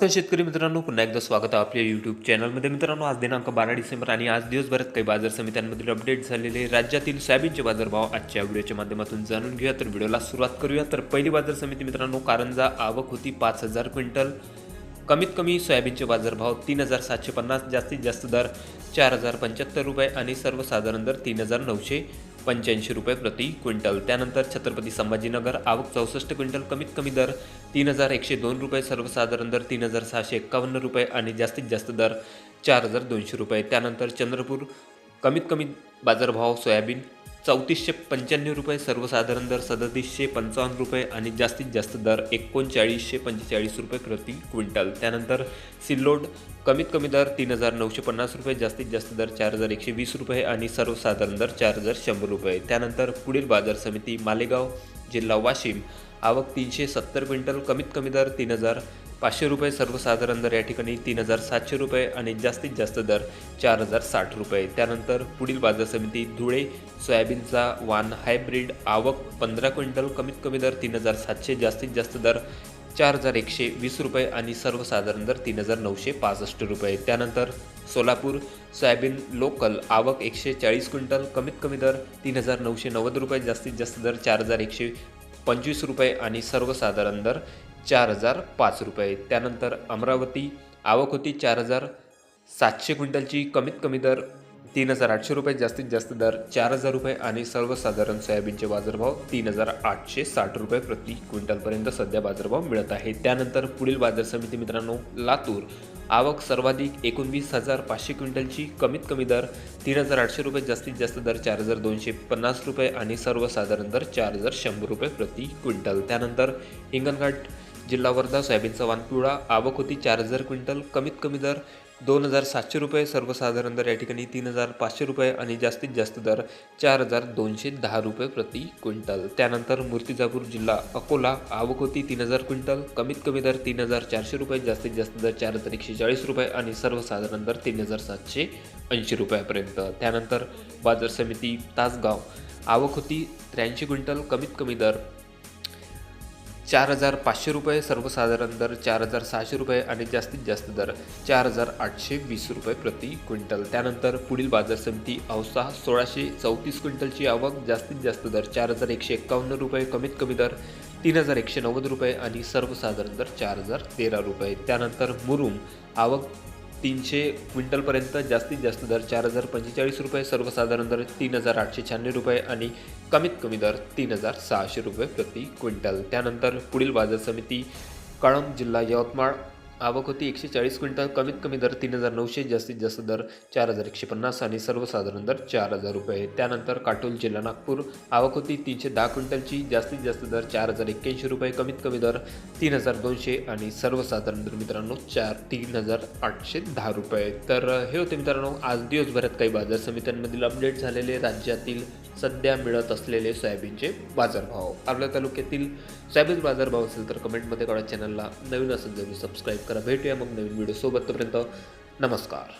तर शेतकरी मित्रांनो पुन्हा एकदा स्वागत आहे आपल्या यूट्यूब चॅनलमध्ये मित्रांनो आज दिनांक बारा डिसेंबर आणि आज दिवसभरात काही बाजार समित्यांमधील अपडेट झालेले राज्यातील सोयाबीनचे बाजारभाव आजच्या व्हिडिओच्या माध्यमातून जाणून घेऊया. तर व्हिडिओला सुरुवात करूया. तर पहिली बाजार समिती मित्रांनो कारंजा आवक होती पाच हजार क्विंटल. कमीत कमी सोयाबीनचे बाजारभाव तीन हजार सातशे पन्नास जास्तीत जास्त दर चार हजार पंच्याहत्तर रुपये आणि सर्वसाधारण दर तीन हजार नऊशे पंच्याऐंशी रुपये प्रति क्विंटल. त्यानंतर छत्रपती संभाजीनगर आवक चौसष्ट क्विंटल कमीत कमी दर तीन हजार एकशे दोन रुपये सर्वसाधारण दर तीन हजार सहाशे एक्कावन्न रुपये आणि जास्तीत जास्त दर चार हजार दोनशे रुपये. त्यानंतर चंद्रपूर कमीत कमी बाजारभाव सोयाबीन चौतीसशे पंच्याण्णव रुपये सर्वसाधारण दर सदतीसशे पंचावन्न रुपये आणि जास्तीत जास्त दर एकोणचाळीसशे पंचेचाळीस रुपये प्रति क्विंटल. त्यानंतर सिल्लोड कमीत कमी दर तीन हजार नऊशे पन्नास रुपये जास्तीत जास्त दर चार हजार एकशे वीस रुपये आणि सर्वसाधारण दर चार हजार शंभर रुपये. त्यानंतर पुढील बाजार समिती मालेगाव जिल्हा वाशिम आवक तीनशे सत्तर क्विंटल कमीत कमी दर तीन हजार पाचशे रुपये सर्वसाधारण दर या ठिकाणी तीन हजार सातशे रुपये आणि जास्तीत जास्त दर चार हजार साठ रुपये. त्यानंतर पुढील बाजार समिती धुळे सोयाबीनचा वान हायब्रिड आवक पंधरा क्विंटल कमीत कमी दर तीन हजार सातशे जास्तीत जास्त दर चार हजार एकशे वीस रुपये आणि सर्वसाधारण दर तीन हजार नऊशे पासष्ट रुपये. त्यानंतर सोलापूर सोयाबीन लोकल आवक एकशे चाळीस क्विंटल कमीत कमी दर तीन हजार नऊशे नव्वद रुपये जास्तीत जास्त दर चार हजार एकशे पंचवीस रुपये आणि सर्वसाधारण दर चार हजार पाच रुपये. त्यानंतर अमरावती आवक होती चार हजार सातशे क्विंटलची कमीत कमी दर तीन हजार आठशे रुपये जास्तीत जास्त दर चार हजार रुपये आणि सर्वसाधारण सोयाबीनचे बाजारभाव तीन हजार आठशे साठ रुपये प्रति क्विंटलपर्यंत सध्या बाजारभाव मिळत आहे. त्यानंतर पुढील बाजार समिती मित्रांनो लातूर. आवक सर्वाधिक एकोणवीस हजार पाचशे क्विंटलची कमीत कमी दर तीन हजार आठशे रुपये जास्तीत जास्त दर चार हजार दोनशे पन्नास रुपये आणि सर्वसाधारण दर चार हजार शंभर रुपये प्रति क्विंटल. त्यानंतर हिंगणघाट जिल्हा वर्धा सोयाबीनचा वानपिवळा आवक होती चार हजार क्विंटल कमीत कमी दर दोन हजार सातशे रुपये सर्वसाधारण दर या ठिकाणी तीन हजार पाचशे रुपये आणि जास्तीत जास्त दर चार हजार दोनशे दहा रुपये प्रति क्विंटल. त्यानंतर मूर्तिजापूर जिल्हा अकोला आवक होती तीन हजार क्विंटल कमीत कमी दर तीन हजार चारशे रुपये जास्तीत जास्त दर चार हजार एकशे चाळीस रुपये आणि सर्वसाधारण दर तीन हजार सातशे ऐंशी रुपयापर्यंत. त्यानंतर बाजार समिती तासगाव आवक होती त्र्याऐंशी क्विंटल कमीत कमी दर चार हजार पाचशे रुपये सर्वसाधारण दर चार हजार सहाशे रुपये आणि जास्तीत जास्त दर चार हजार आठशे वीस रुपये प्रति क्विंटल. त्यानंतर पुढील बाजार समिती औसा सोळाशे चौतीस क्विंटलची आवक जास्तीत जास्त दर चार हजार एकशे एक्कावन्न रुपये कमीत कमी दर तीन हजार एकशे नव्वद रुपये आणि सर्वसाधारण दर चार हजार तेरा रुपये. त्यानंतर मुरुम आवक तीनशे क्विंटलपर्यंत जास्तीत जास्त दर चार हजार पंचेचाळीस रुपये सर्वसाधारण दर तीन हजार आठशे शहाण्णव रुपये आणि कमीत कमी दर तीन हजार सहाशे रुपये प्रति क्विंटल. त्यानंतर पुढील बाजार समिती कळंब जिल्हा यवतमाळ आवक होती एकशे चाळीस क्विंटल कमीत कमी दर तीन हजार नऊशे जास्तीत जास्त दर चार हजार एकशे पन्नास आणि सर्वसाधारण दर चार हजार रुपये. त्यानंतर काटोल जिल्हा नागपूर आवक होती तीनशे दहा क्विंटलची जास्तीत जास्त दर चार हजार एक्क्याऐंशी रुपये कमीत कमी दर तीन हजार दोनशे आणि सर्वसाधारण दर मित्रांनो चार तीन हजार आठशे दहा रुपये. तर हे होते मित्रांनो आज दिवसभरात काही बाजार समित्यांमधील अपडेट झालेले राज्यातील सध्या मिळत असलेले सोयाबीनचे बाजारभाव. आपल्या तालुक्यातील सोयाबीन बाजारभाव असेल तर कमेंटमध्ये कळा चॅनलला नवीन असेल जरूर सबस्क्राईब करा. भेटूया मग नवीन व्हिडिओसोबत. तोपर्यंत नमस्कार.